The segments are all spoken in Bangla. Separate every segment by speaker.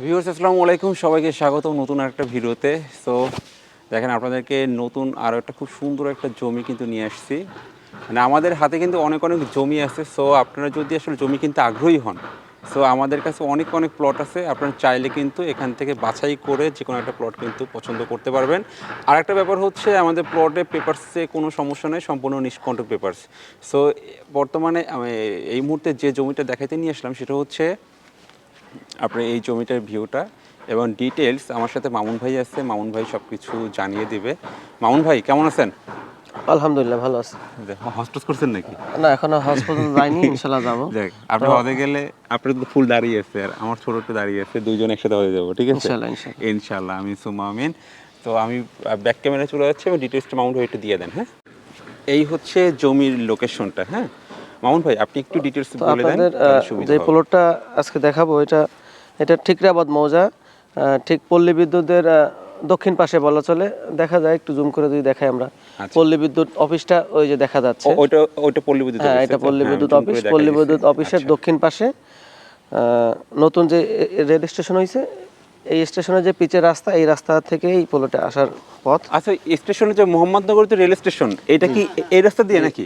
Speaker 1: ভিউয়ার্স আসসালামু আলাইকুম। সবাইকে স্বাগত নতুন একটা ভিডিওতে। সো দেখেন, আপনাদেরকে নতুন আরও একটা খুব সুন্দর একটা জমি কিন্তু নিয়ে আসছি। মানে আমাদের হাতে কিন্তু অনেক অনেক জমি আছে। সো আপনারা যদি আসলে জমি কিনতে আগ্রহী হন সো আমাদের কাছে অনেক অনেক প্লট আছে। আপনারা চাইলে কিন্তু এখান থেকে বাছাই করে যে কোনো একটা প্লট কিন্তু পছন্দ করতে পারবেন। আর একটা ব্যাপার হচ্ছে, আমাদের প্লটে পেপারসে কোনো সমস্যা নেই, সম্পূর্ণ নিষ্কণ্টক পেপারস সো বর্তমানে আমি এই মুহূর্তে যে জমিটা দেখাইতে নিয়ে আসলাম, সেটা হচ্ছে আপনার এই জমিটার ভিউটা এবং ডিটেলস আমার সাথে মামুন ভাই আছে মামুন ভাই সব কিছু জানিয়ে দিবে। মামুন ভাই কেমন আছেন?
Speaker 2: আলহামদুলিল্লাহ ভালো আছে।
Speaker 1: হস্টেস করছেন নাকি?
Speaker 2: না এখনও হসপিটাল যাইনি ইনশাল্লাহ যাব।
Speaker 1: দেখ আপনি হতে গেলে আপনার তো ফুল দাঁড়িয়ে আছে আর আমার ছোটটা দাঁড়িয়ে আছে দুইজন একসাথে হয়ে যাব ঠিক আছে?
Speaker 2: ইনশাআল্লাহ। ইনশাল্লাহ
Speaker 1: আমি সুমা আমিন। তো আমি ব্যাক ক্যামেরা চলে যাচ্ছি এবং ডিটেলসটা মামুন ভাই একটু দিয়ে দেন হ্যাঁ? এই হচ্ছে জমির লোকেশনটা হ্যাঁ? মামুন ভাই আপনি একটু ডিটেলস বলে দেন
Speaker 2: যে। প্লটটা আজকে দেখাবো এটা এটা ঠিকরাবাদ মৌজা ঠিক পল্লী বিদ্যুতের দক্ষিণ পাশে বলা চলে। দেখা যায় একটু জুম করে যদি দেখাই আমরা।
Speaker 1: আচ্ছা।
Speaker 2: পল্লী বিদ্যুৎ অফিসটা ওই যে দেখা যাচ্ছে।
Speaker 1: ওইটা ওইটা পল্লী বিদ্যুৎ
Speaker 2: হ্যাঁ এটা পল্লী
Speaker 1: হ্যাঁ,
Speaker 2: বিদ্যুৎ অফিস। পল্লী বিদ্যুৎ অফিসের
Speaker 1: আচ্ছা।
Speaker 2: দক্ষিণ পাশে আহ, নতুন যে রেল স্টেশন হয়েছে এই স্টেশনের যে পিচের রাস্তা এই রাস্তা থেকে এই প্লটে আসার পথ।
Speaker 1: আচ্ছা স্টেশনে যে মোহাম্মদনগর যে রেল স্টেশন এটা কি এই রাস্তা দিয়ে নাকি?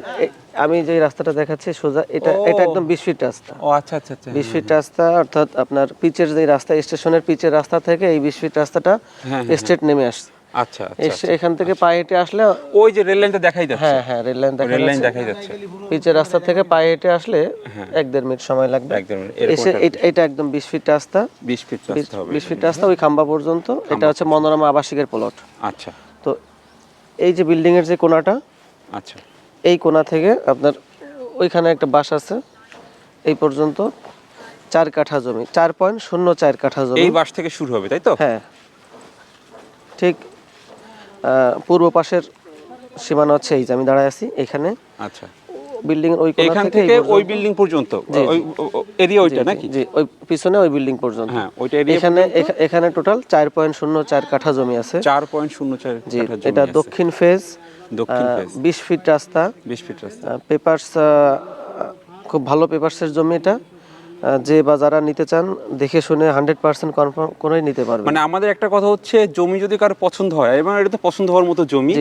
Speaker 2: আমি যে রাস্তাটা দেখাচ্ছি সোজা এটা এটা একদম বিশ ফিট রাস্তা।
Speaker 1: ও আচ্ছা আচ্ছা আচ্ছা।
Speaker 2: বিশ ফিট রাস্তা অর্থাৎ আপনার পিচের যে রাস্তা স্টেশনের পিচের রাস্তা থেকে এই বিশ ফিট রাস্তাটা
Speaker 1: হ্যাঁ, হ্যাঁ,
Speaker 2: স্টেট নেমে আসছে।
Speaker 1: আচ্ছা আচ্ছা
Speaker 2: এসে এখান থেকে পায়ে হেঁটে আসলে
Speaker 1: ওই যে রেল লাইনটা দেখাই যাচ্ছে।
Speaker 2: হ্যাঁ হ্যাঁ রেল লাইন
Speaker 1: রেল লাইন দেখাই যাচ্ছে।
Speaker 2: পিচের রাস্তা থেকে পায়ে হেঁটে আসলে এক দেড় মিনিট সময় লাগবে।
Speaker 1: একদম এরকম
Speaker 2: এসে
Speaker 1: একটা
Speaker 2: এটা- একদম বিশ ফিট রাস্তা।
Speaker 1: 20 ফিট রাস্তা হবে
Speaker 2: বিশ ফিট রাস্তা ওই খাম্বা পর্যন্ত। এটা হচ্ছে মনোরমা আবাসিকের প্লট
Speaker 1: আচ্ছা।
Speaker 2: তো এই যে বিল্ডিং এর যে কোনাটা
Speaker 1: আচ্ছা।
Speaker 2: এই কোণা থেকে আপনার ওইখানে একটা বাস আছে এই পর্যন্ত চার কাঠা জমি চার পয়েন্ট শূন্য চার কাঠা জমি।
Speaker 1: এই বাস থেকে শুরু হবে তাই তো?
Speaker 2: হ্যাঁ। ঠিক পূর্ব পাশের সীমানা হচ্ছে এই যে আমি দাঁড়ায় আছি এখানে।
Speaker 1: আচ্ছা।
Speaker 2: বিল্ডিং ওই কোণা
Speaker 1: এখান
Speaker 2: থেকে
Speaker 1: ওই বিল্ডিং পর্যন্ত? ওই এরিয়া ওইটা নাকি?
Speaker 2: জি ওই পিছনে ওই বিল্ডিং পর্যন্ত।
Speaker 1: হ্যাঁ ওইটা এরিয়া
Speaker 2: এখানে এখানে টোটাল চার পয়েন্ট শূন্য চার কাঠা জমি আছে।
Speaker 1: চার পয়েন্ট শূন্য চার
Speaker 2: জি
Speaker 1: কাঠা জমি
Speaker 2: এটা দক্ষিণ ফেজ
Speaker 1: দক্ষিণ ফেজ।
Speaker 2: বিশ ফিট রাস্তা।
Speaker 1: 20 ফিট রাস্তা।
Speaker 2: পেপারস খুব ভালো পেপারসের জমি এটা। যে বা যারা নিতে চান দেখে শুনে হান্ড্রেড পার্সেন্ট কনফার্ম করেই নিতে পারবেন।
Speaker 1: মানে আমাদের একটা কথা হচ্ছে জমি যদি কারও পছন্দ হয় এবং এটা তো পছন্দ হওয়ার মতো জমি।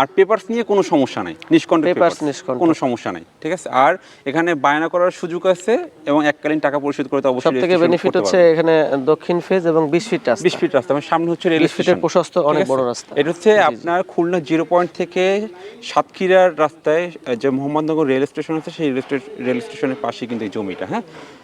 Speaker 1: আর পেপারস নিয়ে কোনো সমস্যা নাই নিষ্কণ্ঠ পেপারস
Speaker 2: নিষ্কণ্টক।
Speaker 1: কোনো সমস্যা নাই ঠিক আছে? আর এখানে বায়না করার সুযোগ আছে এবং এককালীন টাকা পরিশোধ করতে
Speaker 2: সব
Speaker 1: অবশ্যই
Speaker 2: থেকে বেনিফিট হচ্ছে এখানে দক্ষিণ ফেজ এবং বিশ ফিট রাস্তা।
Speaker 1: 20 ফিট রাস্তা মানে সামনে হচ্ছে রেল
Speaker 2: 20
Speaker 1: স্টেশন
Speaker 2: প্রশস্ত অনেক বড় রাস্তা।
Speaker 1: এটা হচ্ছে আপনার খুলনা জিরো পয়েন্ট থেকে সাতক্ষীরার রাস্তায় যে মোহাম্মদনগর রেল স্টেশন আছে সেই রেল রেল স্টেশনের পাশে কিন্তু এই জমিটা হ্যাঁ?